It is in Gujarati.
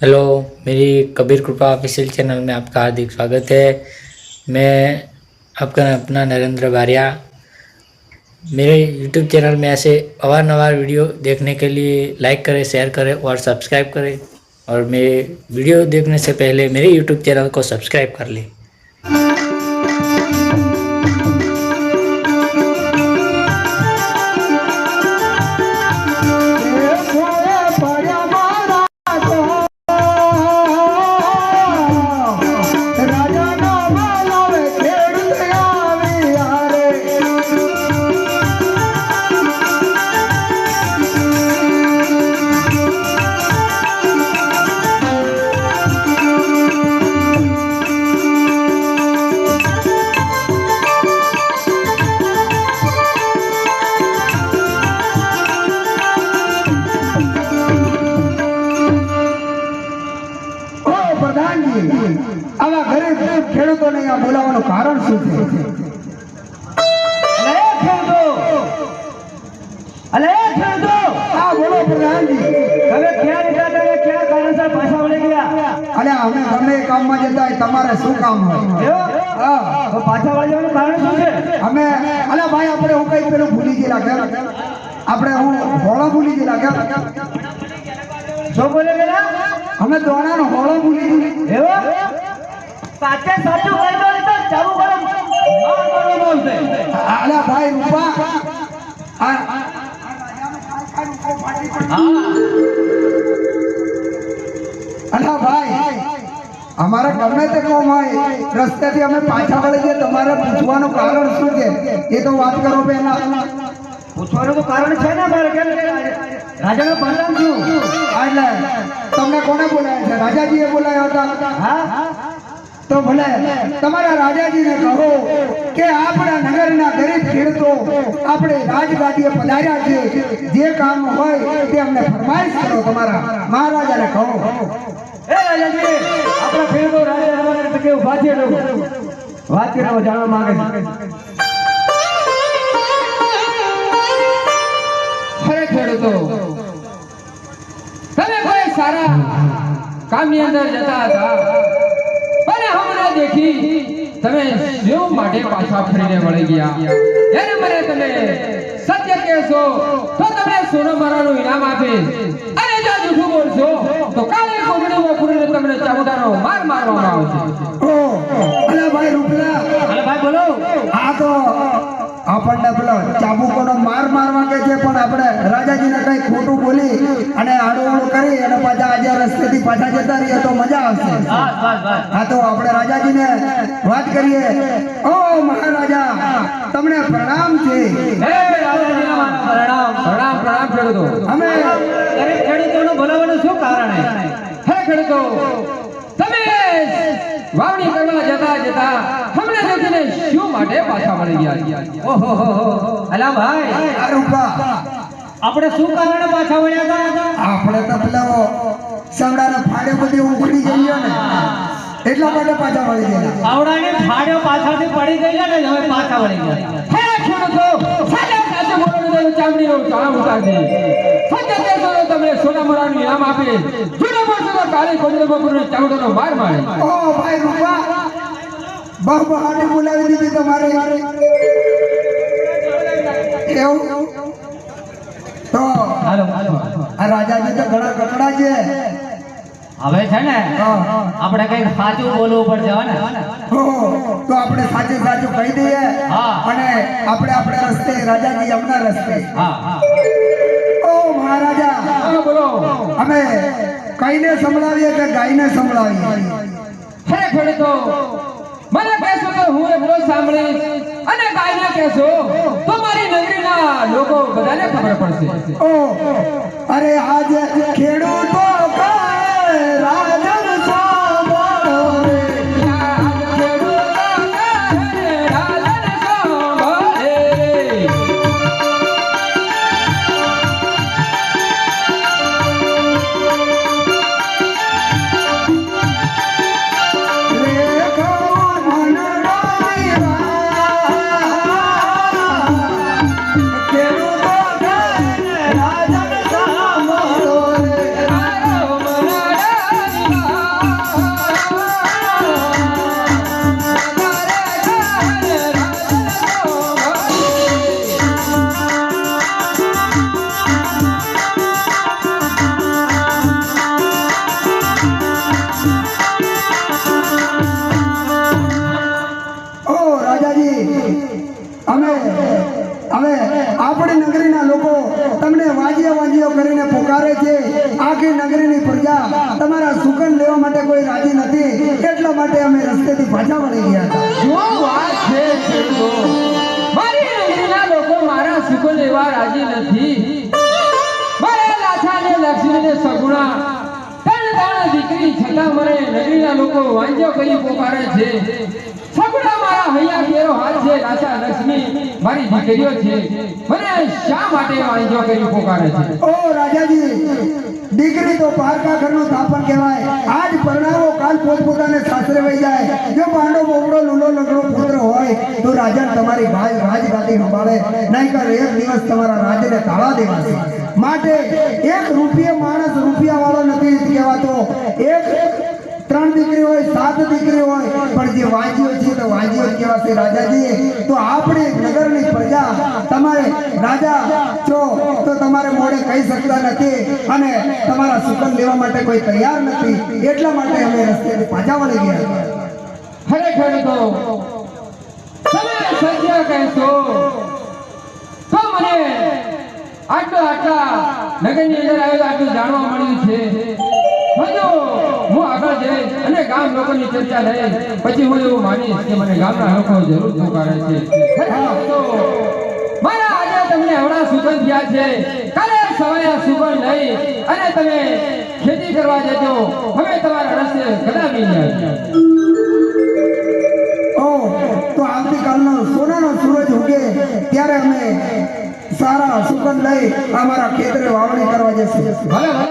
हेलो मेरी कबीर कृपा ऑफिशियल चैनल में आपका हार्दिक स्वागत है। मैं आपका अपना नरेंद्र बारिया। मेरे यूट्यूब चैनल में ऐसे अवारनवार वीडियो देखने के लिए लाइक करें शेयर करें और सब्सक्राइब करें। और मेरे वीडियो देखने से पहले मेरे यूट्यूब चैनल को सब्सक्राइब कर लें। અહીંયા બોલાવવાનું કારણ શું છે? અલે ખેડૂતો! અલે ખેડૂતો! હા બોલો પ્રધાનજી. તમે ક્યાં જતા હતા ક્યાં કારણસર પાછા વળી ગયા? અલે અમે ગમે કામમાં જતા તમારે શું કામ હોય? હા. તો પાછા વળી જવાનું કારણ શું છે? અમે અલે ભાઈ આપણે હું કઈ પેલું ભૂલી ગયેલા આપણે હું હોળો ભૂલી ગયેલા કેમ? શું બોલે અમે દોણાનો હોળો ભૂલી ગયેલી. એવું? સાચે સાચું કહી દો તો ચાલુ કરો માર મારવામાં આવશે અલે ભાઈ રૂપા. આ અલા ભાઈ અમારે ગમે તે કોમ હોય રસ્તેથી અમે પાછા વળી જઈએ તમારે પૂછવાનું કારણ શું છે? એ તો વાત કરો પહેલા. પૂછવાનું તો કારણ છે ને મારે કેમ રાજાનો બલરામ છું એટલે તમને કોને બોલાયા છે? રાજાજીએ બોલાયા હતા. હા? તો ભલે તમારા રાજાજીને કહો કે આપણા નગરના ગરીબ ખેડૂતો આપણે રાજગાદીએ પધાર્યા છે, જે કામ હોય તે અમને ફરમાઈશ કરો તમારા. મહારાજાને કહો. એ રાજાજી જાણવા માંગે છે. તમે કોઈ સારા કામની અંદર જતા હતા? દેખી તમે શિવ માટે પાછા ફરીને વળી ગયા. એને મને તમે સત્ય કહેશો તો તમને સોનો મારાનું ઇનામ આપે. અને જો જૂઠું બોલશો તો કાલે કોમડી વપુરીને તમને ચામુંડાનો માર મારવામાં આવશે. ઓ અલા ભાઈ રૂપલા. અલા ભાઈ બોલો. આ તો આપણને પેલો ચાબુકોનો પણ આપણે રાજાજીને કઈ ખોટું બોલી અને આડું કરી અને પાછા આજે રસ્તેથી પાછા જતા રહીએ તો મજા આવશે. હા તો આપણે રાજાજીને વાત કરીએ. ઓ મહારાજા તમને પ્રણામ છે હે રાજાજીના મારા પ્રણામ પ્રણામ પ્રણામ ખેડૂતો અમે ગરીબ ખેડૂતોનું બોલાવવાનું શું કારણ હે ખેડૂતો તમે વાવણી કરવા જતા જતા હમણે દેખીને શું માટે પાછા વળી ગયા ઓહો ભાઈ આપણે શું કારણે પાછા વળ્યા હતા? આપણે તો પેલા સમડાના ફાડે બધી ઉખડી જઈએ ને એટલા માટે પાછા વળી ગયા. આવડાની ફાડ્યો પાછળથી પડી ગઈ ને હવે પાછા વળી ગયા. હે ખેડૂતો સાચા સાચું બોલવાનું ચામડીનો ચામ ઉતારી દે સત્ય કહેશો તો તમને સોના મોરાનું ઇનામ આપે જૂનો તો કાલે કોમડે બપોરનો ચામડીનો માર મારે. ઓ ભાઈ રૂપા બહુ બહાટી બોલાવી દીધી તમારે. એવું? તો હાલો. હાલો આ રાજાજી તો ઘણા ઘટડા છે. હવે છે ને. આપણે કઈ સાચું બોલવું પડશે ને? તો આપણે સાચું સાચું કહી દઈએ હા. અને આપણે આપણે રસ્તે રાજાજી અમના રસ્તે. હા હા. ઓ મહારાજા બોલો. અમે કઈને સંભળાવીએ કે ગાયને સંભળાવીએ? ખરેખર ખેડૂતો મને કહેશો તો હું એકલો સાંભળીશ અને ગાયના કહેશો તો મારી નગરીના લોકો બધાને ખબર પડશે. ઓ, અરે આજે ખેડૂતો પુકારે છે. આખી નગરીની પ્રજા તમારા સુગંધ લેવા માટે કોઈ રાજી નથી. એટલા માટે અમે રસ્તેથી પાછા વળી ગયા હતા. વાત છે મારી નગરીના લોકો મારા સુકન લેવા રાજી નથી. મારા લાછા લક્ષ્મીને સગુણા. ત્રણ ત્રણ દીકરી છતાં મને નગરીના લોકો વાંજો કરી પોકારે છે. મારા વહી જાય. જો પાંડો બોવડો લૂલો, લગડો પુત્ર હોય, તો રાજા તમારી ભાઈ રાજગાદી સંભાળે. નહીંતર એક દિવસ તમારા રાજને તાળા દેવાશે. માટે એક રૂપિયા માણસ રૂપિયા વાળો નથી કહેવાતો. એક ત્રણ દીકરી હોય, સાત દીકરી હોય, પણ જે વાંચ્યો છે તો વાંચ્યો કહેવાશે રાજાજી તો આપણી નગરની પ્રજા, તમારે રાજા, છો, તો તમારે મોડે કહી શકતા નથી અને તમારા સુકન લેવા માટે કોઈ તૈયાર નથી. એટલા માટે અમે રસ્તે પાછા વળી ગયા. ખરેખર તો તમે કહેશો. તો મને આટલું આટલા નગરની અંદર આવેલા આટલું જાણવા મળ્યું છે. હજુ હું આગળ જઈ અને ગામ લોકોની ચર્ચા લઈ પછી હું એવું માનીશ કે મને ગામના લોકો જરૂર પુકારે છે. મારા આજે તમને હમણાં સુગંધ થયા છે. કાલે સવારે સુગંધ લઈ અને તમે ખેતી કરવા જજો. હવે તમારા રસ્તે નહીં ઓ તો આવતીકાલનો સોનાનો સૂરજ ઉગે ત્યારે અમે સારા સુગંધ લઈ અમારા ખેતરે વાવણી કરવા જશે.